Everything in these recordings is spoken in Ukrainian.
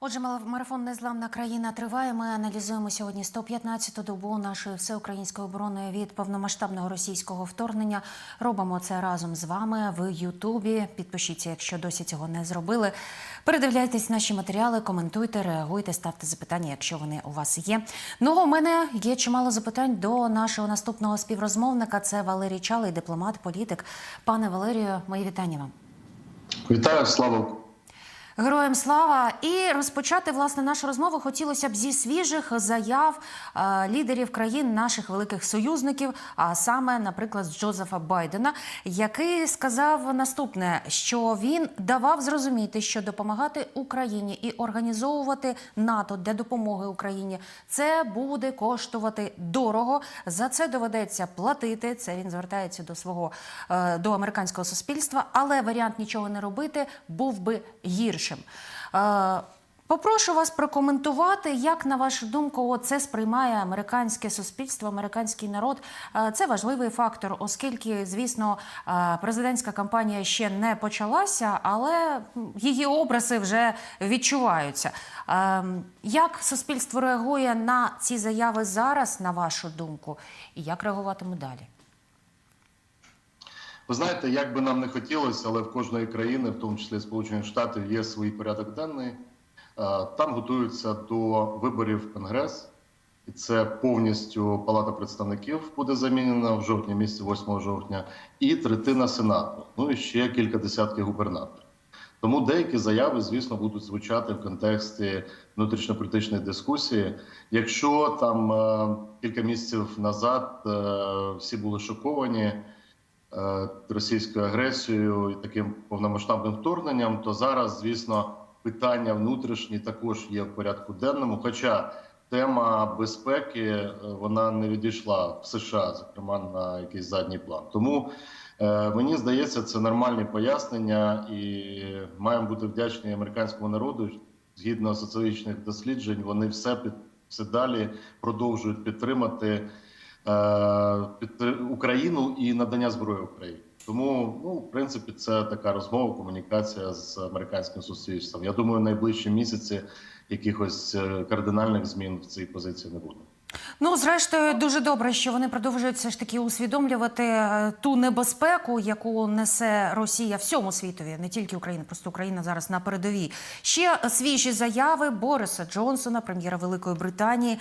Отже, марафон Незламна країна триває. Ми аналізуємо сьогодні 115-ту добу нашої всеукраїнської оборони від повномасштабного російського вторгнення. Робимо це разом з вами в Ютубі. Підпишіться, якщо досі цього не зробили. Передивляйтесь наші матеріали, коментуйте, реагуйте, ставте запитання, якщо вони у вас є. Ну, у мене є чимало запитань до нашого наступного співрозмовника. Це Валерій Чалий, дипломат, політик. Пане Валерію, мої вітання вам. Вітаю, слава Героям слава! І розпочати власне нашу розмову хотілося б зі свіжих заяв е, лідерів країн наших великих союзників, а саме, наприклад, Джозефа Байдена, який сказав наступне: що він давав зрозуміти, що допомагати Україні і організовувати НАТО для допомоги Україні це буде коштувати дорого. За це доведеться платити. Це він звертається до свого е, до американського суспільства, але варіант нічого не робити був би гіршим. Е, Попрошу вас прокоментувати, як на вашу думку це сприймає американське суспільство, американський народ. Це важливий фактор, оскільки, звісно, президентська кампанія ще не почалася, але її образи вже відчуваються. Як суспільство реагує на ці заяви зараз, на вашу думку, і як реагуватиме далі? Ви знаєте, як би нам не хотілося, але в кожної країни, в тому числі Сполучених Штатів, є свій порядок денний. Е, Там готуються до виборів Конгрес, і це повністю Палата представників буде замінена в жовтні місяці, 8 жовтня, і третина сенату. Ну і ще кілька десятків губернаторів. Тому деякі заяви, звісно, будуть звучати в контексті внутрішньополітичної дискусії. Якщо там е, кілька місяців назад е, всі були шоковані російською агресією і таким повномасштабним вторгненням, то зараз, звісно, питання внутрішні також є в порядку денному. Хоча тема безпеки е, вона не відійшла в США, зокрема на якийсь задній план. Тому е, мені здається, це нормальні пояснення, і маємо бути вдячні американському народу. Згідно соціологічних досліджень, вони все під все далі продовжують підтримати е, підтри- Україну і надання зброї Україні. Тому, ну, в принципі, це така розмова, комунікація з американським суспільством. Я думаю, найближчі місяці якихось е, кардинальних змін в цій позиції не буде. Ну, зрештою, дуже добре, що вони продовжують все ж таки усвідомлювати е, ту небезпеку, яку несе Росія всьому світові, не тільки Україна, просто Україна зараз на передовій. Ще свіжі заяви Бориса Джонсона, прем'єра Великої Британії.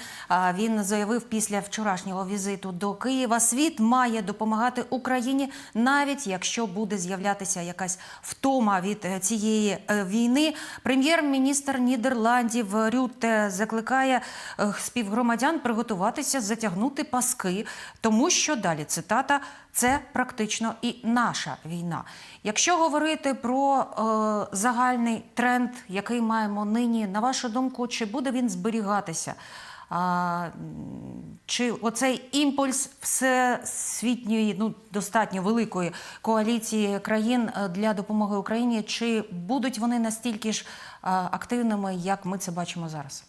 Він заявив після вчорашнього візиту до Києва: світ має допомагати Україні, навіть якщо буде з'являтися якась втома від е, цієї е, війни. Прем'єр-міністр Нідерландів Рютте закликає співгромадян приготуватися затягнути паски, тому що далі цитата це практично і наша війна. Якщо говорити про е, загальний тренд, який маємо нині, на вашу думку, чи буде він зберігатися? А, чи оцей імпульс всесвітньої, ну достатньо великої коаліції країн е, для допомоги Україні, чи будуть вони настільки ж е, активними, як ми це бачимо зараз?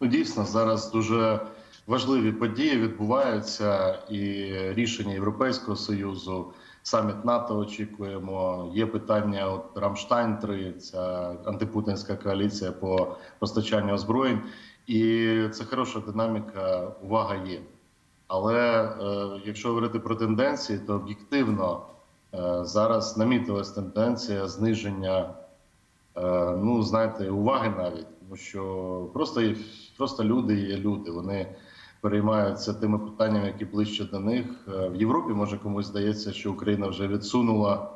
Ну, дійсно, зараз дуже важливі події відбуваються, і рішення Європейського союзу, саміт НАТО очікуємо. Є питання от Рамштайн 3 ця антипутінська коаліція по постачанню озброєнь, і це хороша динаміка. Увага є. Але е, якщо говорити про тенденції, то об'єктивно е, зараз намітилась тенденція зниження е, ну знаєте, уваги навіть, тому що просто просто люди є люди. Вони переймаються тими питаннями, які ближче до них. Е, В Європі може комусь здається, що Україна вже відсунула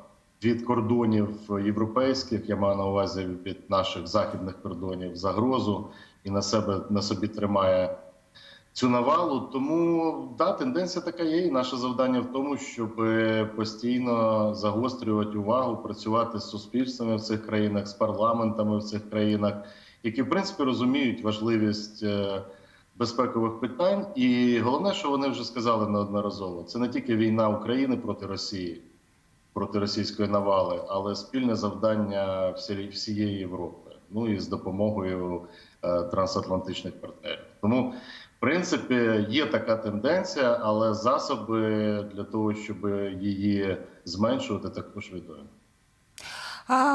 від кордонів європейських. Я маю на увазі від наших західних кордонів загрозу і на себе на собі тримає цю навалу. Тому да, тенденція така є. І наше завдання в тому, щоб постійно загострювати увагу, працювати з суспільствами в цих країнах, з парламентами в цих країнах, які в принципі розуміють важливість. е, Безпекових питань, і головне, що вони вже сказали неодноразово, це не тільки війна України проти Росії, проти російської навали, але спільне завдання всієї Європи. Ну і з допомогою е, трансатлантичних партнерів. Тому в принципі, є така тенденція, але засоби для того, щоб її зменшувати, також відомі.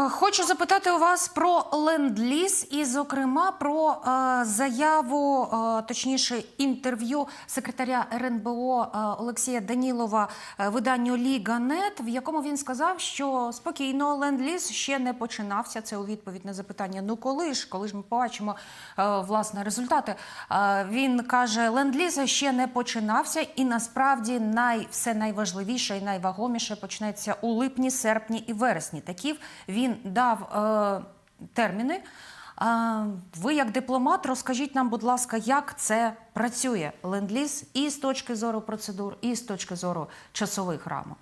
Хочу запитати у вас про ленд-ліз і, зокрема, про е, заяву, е, точніше, інтерв'ю секретаря РНБО е, Олексія Данілова виданню Ліга.нет, в якому він сказав, що спокійно ленд-ліз ще не починався. Це у відповідь на запитання: ну коли ж, коли ж ми побачимо власне результати. Він каже, ленд-ліз ще не починався, і насправді най, все найважливіше і найвагоміше почнеться у липні, серпні і вересні. Такі він дав е, терміни. Ви, як дипломат, розкажіть нам, будь ласка, як це працює ленд-ліз і з точки зору процедур, і з точки зору часових рамок.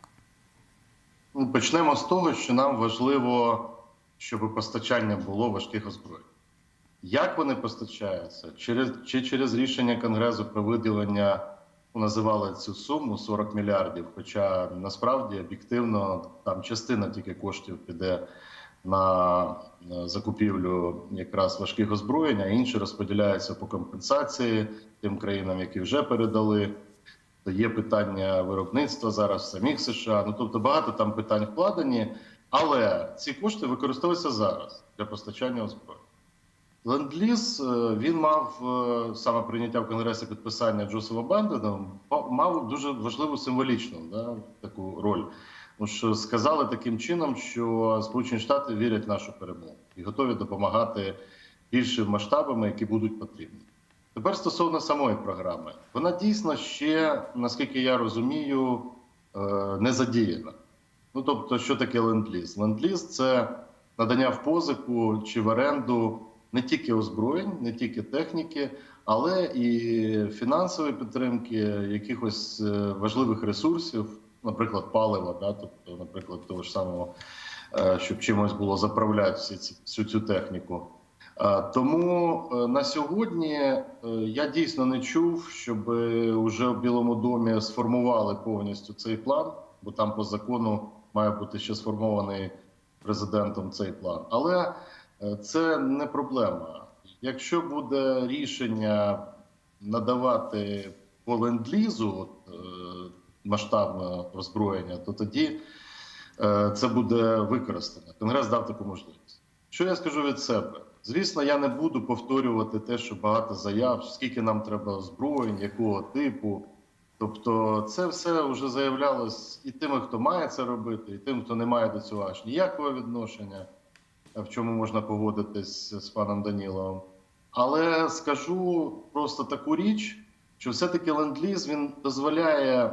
Ну, Почнемо з того, що нам важливо, щоб постачання було важких озброєнь. Як вони постачаються? Через, чи через рішення Конгресу про виділення називали цю суму 40 мільярдів, хоча насправді об'єктивно там частина тільки коштів піде на е, закупівлю якраз важких озброєнь, а інші розподіляються по компенсації тим країнам, які вже передали. Є питання виробництва зараз в самих США. Ну тобто багато там питань вкладені, але ці кошти використовуються зараз для постачання озброєнь. Ленд-ліз е, він мав е, саме прийняття в Конгресі підписання Джозефа Бандена, мав дуже важливу символічну да, таку роль. Тому що сказали таким чином, що Сполучені Штати вірять в нашу перемогу і готові допомагати більшими масштабами, які будуть потрібні. Тепер стосовно самої програми, вона дійсно ще, наскільки я розумію, е, не задіяна. Ну тобто, що таке ленд-ліз? Ленд-ліз – це надання в позику чи в оренду не тільки озброєнь, не тільки техніки, але і фінансової підтримки, якихось е, важливих ресурсів, наприклад, палива, да, тобто, наприклад, того ж самого, е, щоб чимось було заправляти всю цю техніку. Е, Тому на сьогодні я дійсно не чув, щоб вже в Білому домі сформували повністю цей план, бо там по закону має бути ще сформований президентом цей план. Але це не проблема. Якщо буде рішення надавати по ленд-лізу е, масштабне озброєння, то тоді е, це буде використано. Конгрес дав таку можливість. Що я скажу від себе? Звісно, я не буду повторювати те, що багато заяв, скільки нам треба озброєнь, якого типу. Тобто, це все вже заявлялось і тими, хто має це робити, і тим, хто не має до цього аж ніякого відношення, в чому можна погодитись з паном Даніловим. Але скажу просто таку річ, що все-таки ленд-ліз він дозволяє е,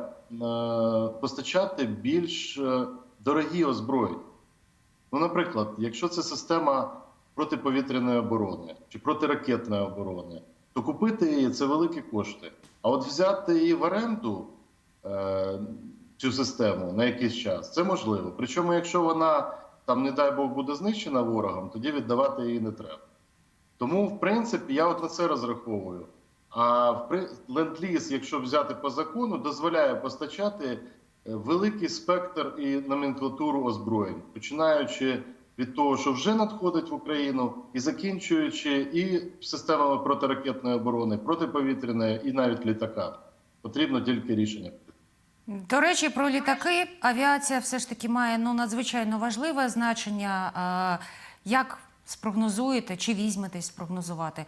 постачати більш е, дорогі озброєння. Ну, наприклад, якщо це система протиповітряної оборони чи протиракетної оборони, то купити її це великі кошти. А от взяти її в оренду е, цю систему на якийсь час це можливо. Причому, якщо вона там, не дай Бог, буде знищена ворогом, тоді віддавати її не треба. Тому, в принципі, я от на це розраховую. А ленд-ліз, якщо взяти по закону, дозволяє постачати е, великий спектр і номенклатуру озброєнь, починаючи від того, що вже надходить в Україну, і закінчуючи і системами протиракетної оборони, протиповітряної, і навіть літака. Потрібно тільки рішення. До речі, про літаки авіація все ж таки має ну надзвичайно важливе значення. Як спрогнозуєте чи візьметесь спрогнозувати,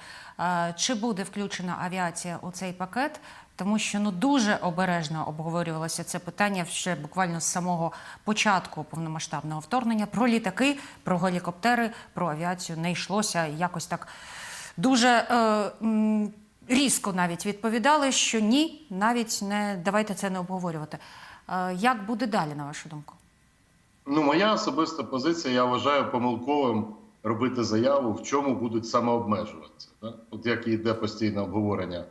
чи буде включена авіація у цей пакет? Тому що ну дуже обережно обговорювалося це питання ще буквально з самого початку повномасштабного вторгнення. Про літаки, про гелікоптери, про авіацію не йшлося якось так дуже е, різко навіть відповідали, що ні, навіть не давайте це не обговорювати. Е, як буде далі, на вашу думку? Ну, моя особиста позиція, я вважаю помилковим робити заяву, в чому будуть самообмежуватися. Так? От як і йде постійне обговорення.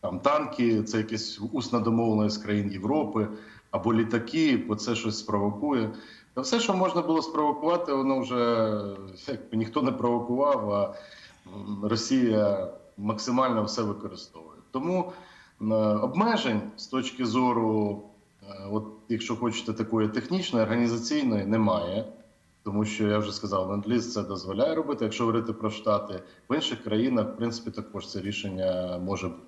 Там танки, це якась усна домовленість з країн Європи, або літаки, бо це щось спровокує. Та все, що можна було спровокувати, воно вже якби ніхто не провокував, а Росія максимально все використовує. Тому е, обмежень з точки зору, е, от якщо хочете, такої технічної, організаційної, немає. Тому що я вже сказав, ленд-ліз це дозволяє робити. Якщо говорити про штати в інших країнах, в принципі, також це рішення може бути.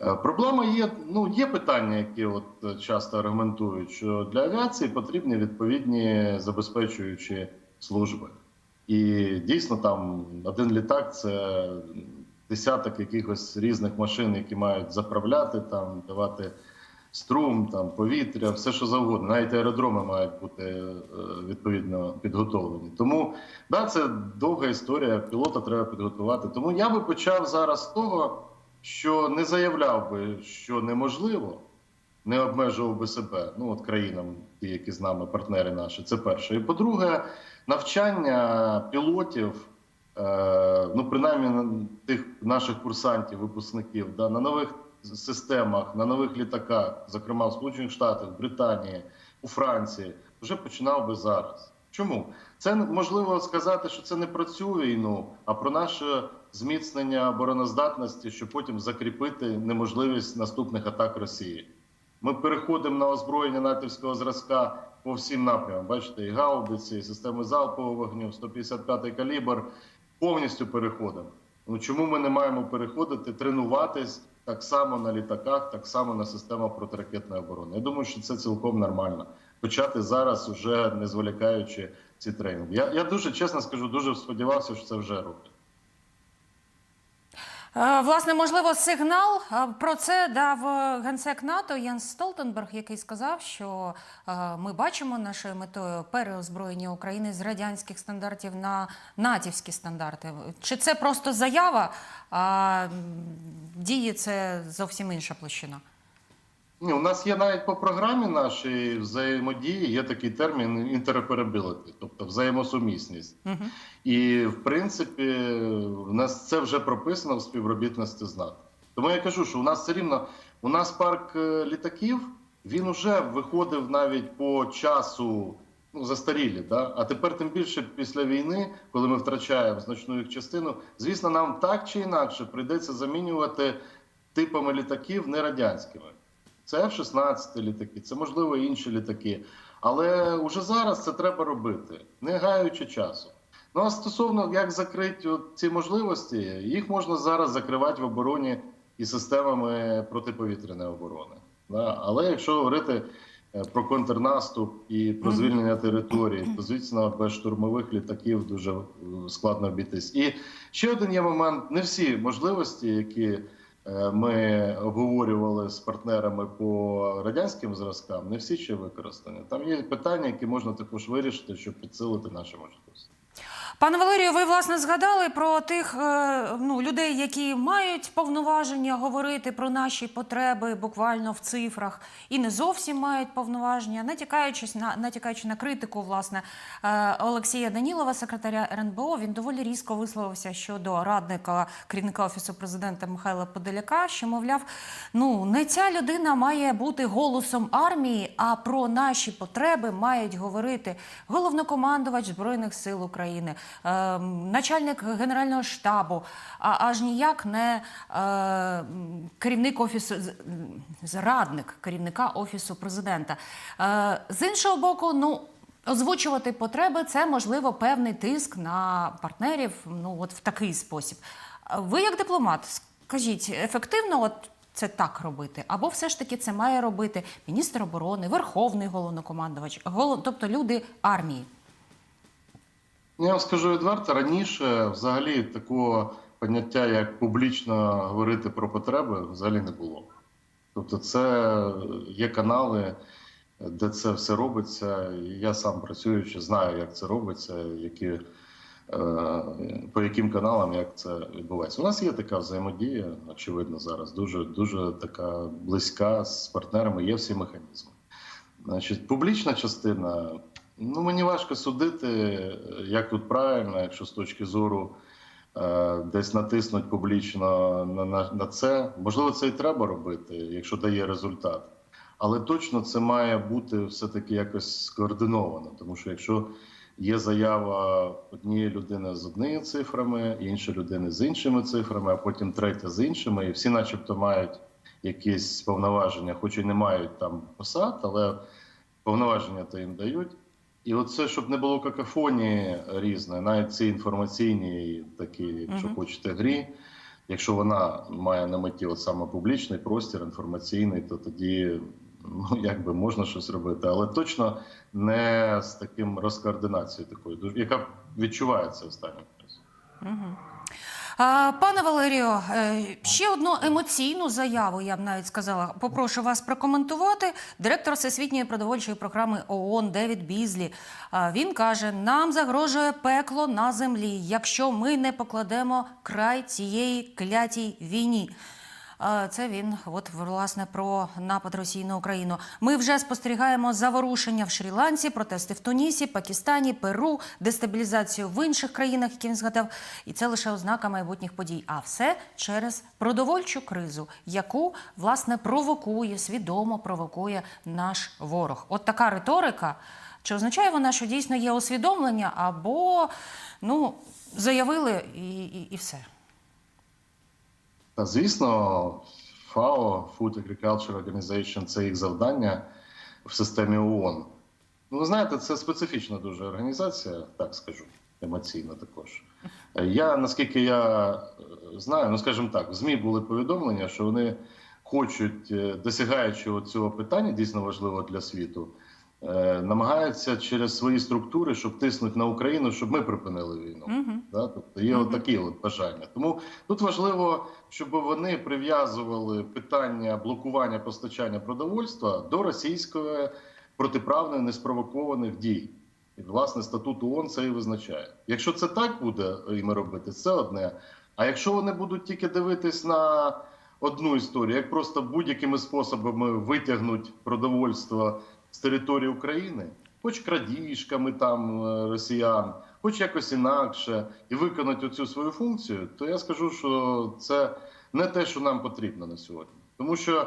Е, Проблема є. Ну є питання, які от часто аргументують, що для авіації потрібні відповідні забезпечуючі служби. І дійсно там один літак це десяток якихось різних машин, які мають заправляти там, давати струм, там повітря, все що завгодно. Навіть аеродроми мають бути е, відповідно підготовлені. Тому да, це довга історія. Пілота треба підготувати. Тому я би почав зараз з того, що не заявляв би, що неможливо, не обмежував би себе. Ну от країнам, ті, які з нами, партнери наші, це перше. І по-друге, навчання пілотів. Е, Ну, принаймні на тих наших курсантів, випускників, да, на нових системах, на нових літаках, зокрема в Сполучених Штатах, Британії, у Франції, вже починав би зараз. Чому це можливо сказати, що це не про цю війну, а про наше зміцнення обороноздатності, щоб потім закріпити неможливість наступних атак Росії. Ми переходимо на озброєння натівського зразка по всім напрямам. Бачите, і гаубиці, і системи залпового вогню, 155-й калібр. Повністю переходимо. Ну чому ми не маємо переходити, тренуватись так само на літаках, так само на системах протиракетної оборони? Я думаю, що це цілком нормально. Почати зараз, уже не зволікаючи ці тренінги. Я, я дуже чесно скажу, дуже сподівався, що це вже роблять. Е, Власне, можливо, сигнал е, про це дав е, генсек НАТО Єнс Столтенберг, який сказав, що ми бачимо нашою метою переозброєння України з радянських стандартів на натівські стандарти. Чи це просто заява, а діє це зовсім інша площина? Ні, у нас є навіть по програмі нашій взаємодії є такий термін інтероперабіліті, тобто взаємосумісність. Угу. І в принципі, у нас це вже прописано в співробітності з НАТО. Тому я кажу, що у нас все рівно у нас парк е, літаків він уже виходив навіть по часу. Ну, застарілі, да? а тепер тим більше після війни, коли ми втрачаємо значну їх частину, звісно, нам так чи інакше прийдеться замінювати типами літаків не радянськими. Це F-16 літаки, це можливо інші літаки. Але вже зараз це треба робити, не гаючи часу. Ну а стосовно як закрити от ці можливості, їх можна зараз закривати в обороні і системами протиповітряної оборони. Да? Але якщо говорити е, про контрнаступ і про звільнення території, то звісно без штурмових літаків дуже е, складно обійтись. І ще один є момент: не всі можливості, які ми обговорювали з партнерами по радянським зразкам, не всі ще використані. Там є питання, які можна також вирішити, щоб підсилити наші можливості. Пане Валерію, ви власне згадали про тих е, ну, людей, які мають повноваження говорити про наші потреби буквально в цифрах, і не зовсім мають повноваження, натякаючись на натякаючи на критику власне е, Олексія Данілова, секретаря РНБО. Він доволі різко висловився щодо радника керівника офісу президента Михайла Подоляка, що мовляв, ну не ця людина має бути голосом армії, а про наші потреби мають говорити головнокомандувач збройних сил України, начальник генерального штабу, а аж ніяк не е, керівник офісу зрадник керівника офісу президента. Е, з іншого боку, ну. Озвучувати потреби це можливо певний тиск на партнерів. Ну от в такий спосіб. Ви, як дипломат, скажіть, ефективно от це так робити? Або все ж таки це має робити міністр оборони, верховний головнокомандувач, голов... тобто люди армії? Ну, Я вам скажу відверто, раніше взагалі такого поняття, як публічно говорити про потреби, взагалі не було. Тобто, це є канали, де це все робиться. І Я сам працюючи, знаю, як це робиться, які, е, по яким каналам як це відбувається. У нас є така взаємодія, очевидно, зараз дуже дуже така близька з партнерами. Є всі механізми. Значить, публічна частина. Ну, мені важко судити, як тут правильно, якщо з точки зору е, десь натиснуть публічно на, на, на це. Можливо, це і треба робити, якщо дає результат. Але точно це має бути все-таки якось скоординовано, тому що якщо є заява однієї людини з одними цифрами, іншої людини з іншими цифрами, а потім третя з іншими, і всі, начебто, мають якісь повноваження, хоч і не мають там посад, але повноваження то їм дають. І оце, щоб не було какафонії різної, навіть ці інформаційні такі, якщо Мгм. хочете, грі, якщо вона має на меті от саме публічний простір, інформаційний, то тоді ну якби можна щось робити, але точно не з таким розкоординацією такою, яка відчувається останнім часом. Угу. А, пане Валерію, е, ще одну емоційну заяву, я б навіть сказала, попрошу вас прокоментувати. Директор Всесвітньої продовольчої програми ООН Девід Бізлі. Він каже: нам загрожує пекло на землі, якщо ми не покладемо край цієї клятій війні. Це він, от власне, про напад Росії на Україну. Ми вже спостерігаємо заворушення в Шрі-Ланці, протести в Тунісі, Пакистані, Перу, дестабілізацію в інших країнах, які він згадав. І це лише ознака майбутніх подій. А все через продовольчу кризу, яку власне провокує, свідомо провокує наш ворог. От така риторика. Чи означає вона, що дійсно є усвідомлення, або ну заявили і, і, і все? Звісно, FAO, Food Agriculture Organization, це їх завдання в системі ООН. Ну, ви знаєте, це специфічна дуже організація, так скажу, емоційна також. Я, наскільки я е, знаю, ну скажімо так, в ЗМІ були повідомлення, що вони хочуть, е, досягаючи цього питання, дійсно важливого для світу, намагаються через свої структури, щоб тиснути на Україну, щоб ми припинили війну. Угу. Да? Тобто є Мгм. отакі от бажання. Тому тут важливо, щоб вони прив'язували питання блокування постачання продовольства до російської протиправної неспровокованих дій. І власне статут ООН це і визначає. Якщо це так буде їм робити, це одне. А якщо вони будуть тільки дивитись на одну історію, як просто будь-якими способами витягнуть продовольство з території України, хоч крадіжками там е, росіян, хоч якось інакше, і виконати цю свою функцію, то я скажу, що це не те, що нам потрібно на сьогодні. Тому що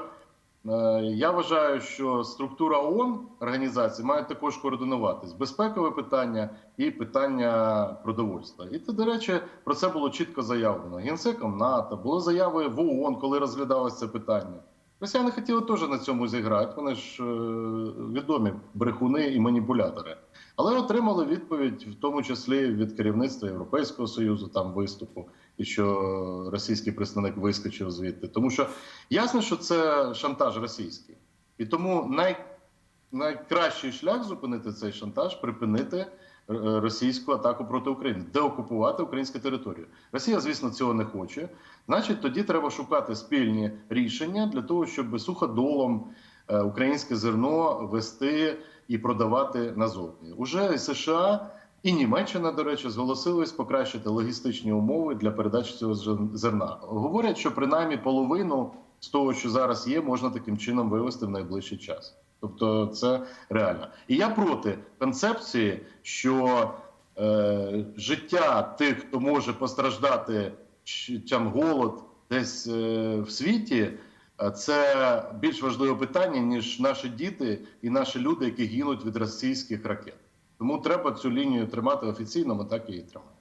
е, я вважаю, що структура ООН організації має також координуватись безпекове питання і питання продовольства. І до речі, про це було чітко заявлено генсеком НАТО. Були заяви в ООН, коли розглядалося це питання. Росіяни хотіли теж на цьому зіграти. Вони ж е, відомі брехуни і маніпулятори. Але отримали відповідь, в тому числі від керівництва Європейського союзу, там виступу, і що російський представник вискочив звідти. Тому що ясно, що це шантаж російський, і тому най, найкращий шлях зупинити цей шантаж припинити російську атаку проти України, деокупувати українську територію. Росія, звісно, цього не хоче. Значить, тоді треба шукати спільні рішення для того, щоб суходолом е, українське зерно вести і продавати назовні. Уже США і Німеччина, до речі, зголосились покращити логістичні умови для передачі цього зерна. Говорять, що принаймні половину з того, що зараз є, можна таким чином вивести в найближчий час. Тобто, це реально. І я проти концепції, що е, життя тих, хто може постраждати там голод десь е, в світі. е, Це більш важливе питання ніж наші діти і наші люди, які гинуть від російських ракет. Тому треба цю лінію тримати офіційно. Ми так її тримаємо.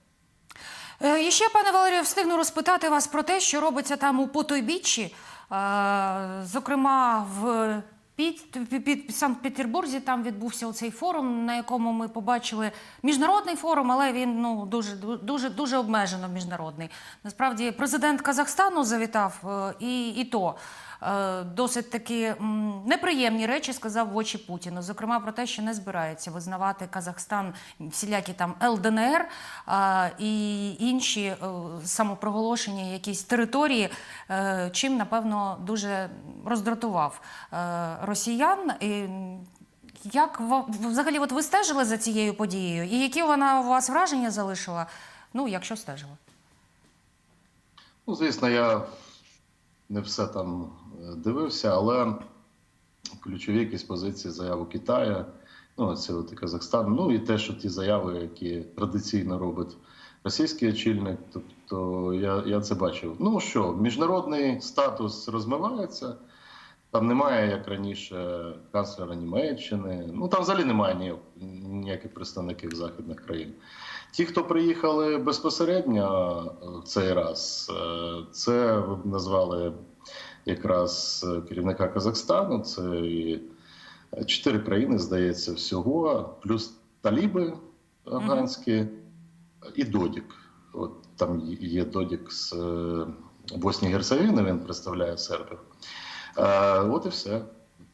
Е, І ще, пане Валерію, встигну розпитати вас про те, що робиться там у Потойбіччі. Е, Зокрема, в під, під, під Санкт-Петербурзі там відбувся цей форум, на якому ми побачили міжнародний форум, але він ну дуже дуже дуже обмежено міжнародний. Насправді, президент Казахстану завітав, е, і, і то досить такі неприємні речі сказав в очі Путіну. Зокрема, про те, що не збирається визнавати Казахстан всілякі там ЛДНР і інші е, самопроголошені якісь території, е, чим напевно дуже роздратував е, росіян. І, як взагалі, от ви стежили за цією подією, і які вона у вас враження залишила? Ну, якщо стежили. Ну, звісно, я не все там е, дивився, але ключові якісь позиції заяву Китаю, ну, це от Казахстан, ну і те, що ті заяви, які традиційно робить російський очільник, тобто я, я це бачив. Ну що, міжнародний статус розмивається. Там немає, як раніше, канцлера Німеччини. Ну там взагалі немає ніяк- ніяких представників західних країн. Ті, хто приїхали безпосередньо е, цей раз, е, це б назвали якраз е, керівника Казахстану. Це і чотири країни, здається, всього, плюс таліби афганські і Додік. От там є Додік з е, Боснії Герцевини, він представляє сербів. Е, От і все.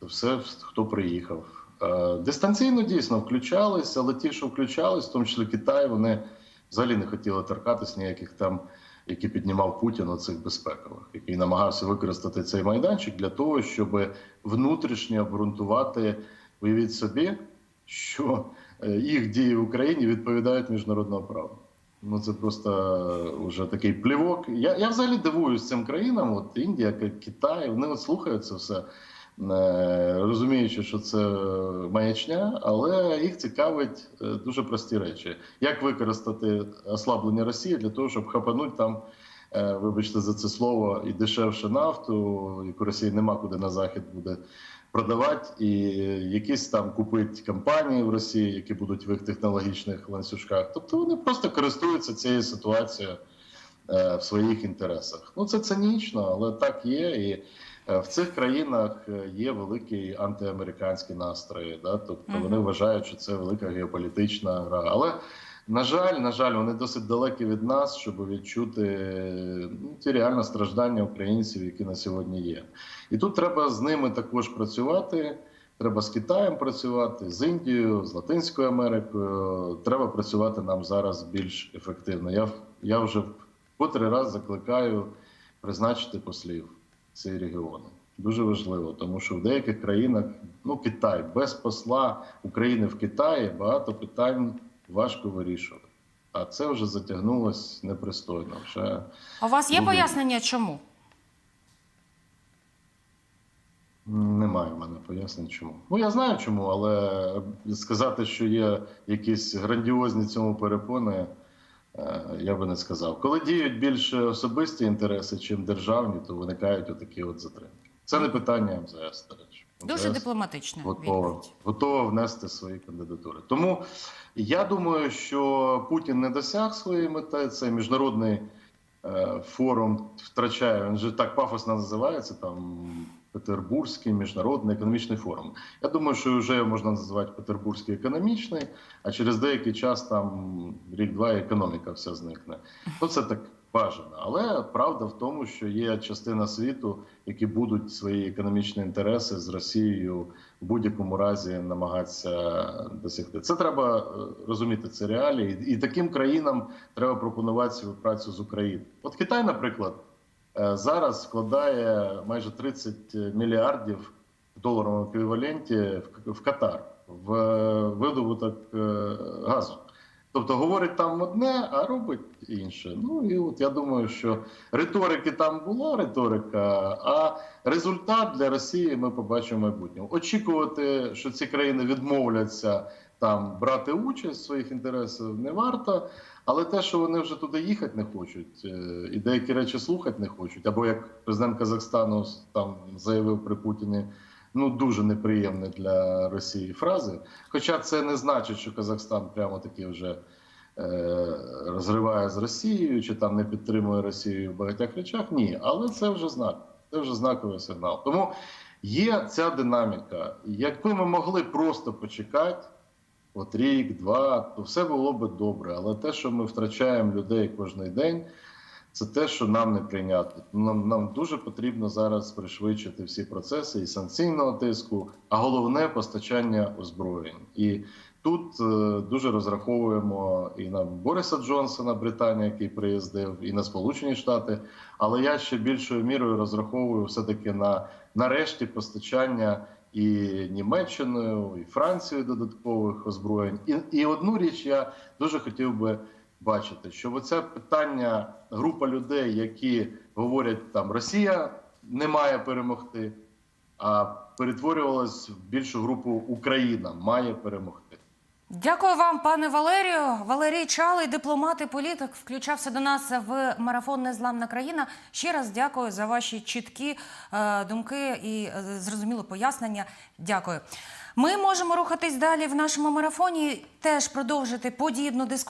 Все, хто приїхав. Дистанційно дійсно включались, але ті, що включались, в тому числі Китай, вони взагалі не хотіли торкатись ніяких там, які піднімав Путін оцих безпекових, який намагався використати цей майданчик для того, щоб внутрішньо обґрунтувати, уявіть собі, що е, їх дії в Україні відповідають міжнародному праву. Ну це просто вже такий плівок. Я, я взагалі дивуюсь цим країнам. От Індія, Китай, вони от слухають це все, е, розуміючи, що це маячня, але їх цікавить е, дуже прості речі: як використати ослаблення Росії для того, щоб хапануть там. е, Вибачте за це слово, і дешевше нафту, яку Росії нема куди на захід буде продавати, і якісь там купить компанії в Росії, які будуть в їх технологічних ланцюжках. Тобто вони просто користуються цією ситуацією е, в своїх інтересах. Ну це цинічно, але так є. І е, в цих країнах е, є великі антиамериканські настрої. Да? Тобто Мгм. вони вважають, що це велика геополітична гра. Але на жаль, на жаль, вони досить далекі від нас, щоб відчути е, ну, ті реально страждання українців, які на сьогодні є. І тут треба з ними також працювати. Треба з Китаєм працювати, з Індією, з Латинською Америкою. Треба працювати нам зараз більш ефективно. Я, я вже в котрий раз закликаю призначити послів в ці регіони. Дуже важливо, тому що в деяких країнах, ну Китай, без посла України в Китаї багато питань важко вирішувати. А це вже затягнулось непристойно. Вже А у вас є Добре. пояснення, чому? Немає в мене пояснень, чому. Ну я знаю чому, але сказати, що є якісь грандіозні цьому перепони, я би не сказав. Коли діють більше особисті інтереси, чим державні, то виникають отакі от затримки. Це не питання МЗС, до речі. Дуже МЗС дипломатична готова, готова внести свої кандидатури. Тому я думаю, що Путін не досяг своєї мети. Це міжнародний е, форум втрачає. Він же так пафосно називається там. Петербурзький міжнародний економічний форум. Я думаю, що вже можна називати Петербурзький економічний, а через деякий час там рік-два економіка вся зникне. Ну це так бажано. Але правда в тому, що є частина світу, які будуть свої економічні інтереси з Росією в будь-якому разі намагатися досягти. Це треба е, розуміти. Це реалії, і таким країнам треба пропонувати свою працю з України. От Китай, наприклад, зараз складає майже 30 мільярдів в еквіваленті в- в Катар в е, видобуток е, газу. Тобто говорить там одне, а робить інше. Ну і от я думаю, що риторики там була риторика, а результат для Росії ми побачимо в майбутньому. Очікувати, що ці країни відмовляться там брати участь в своїх інтересах, не варто. Але те, що вони вже туди їхати не хочуть, е, і деякі речі слухати не хочуть, або як президент Казахстану там заявив при Путіні, ну дуже неприємні для Росії фрази. Хоча це не значить, що Казахстан прямо таки вже е, розриває з Росією чи там не підтримує Росію в багатьох речах. Ні, але це вже знак. Це вже знаковий сигнал. Тому є ця динаміка. Якби ми могли просто почекати. От рік, два, то все було би добре. Але те, що ми втрачаємо людей кожен день, це те, що нам не прийнятно. Нам, нам дуже потрібно зараз пришвидшити всі процеси і санкційного тиску, а головне постачання озброєнь. І тут е, дуже розраховуємо і на Бориса Джонсона, Британія, який приїздив, і на Сполучені Штати. Але я ще більшою мірою розраховую все-таки на нарешті постачання і Німеччиною, і Францією додаткових озброєнь. І, і одну річ я дуже хотів би бачити, що оце питання група людей, які говорять, там Росія не має перемогти, а перетворювалась в більшу групу Україна має перемогти. Дякую вам, пане Валерію. Валерій Чалий, дипломат і політик, включався до нас в марафон Незламна країна. Ще раз дякую за ваші чіткі е, думки і е, зрозуміле пояснення. Дякую. Ми можемо рухатись далі в нашому марафоні, теж продовжити подібну дискусію.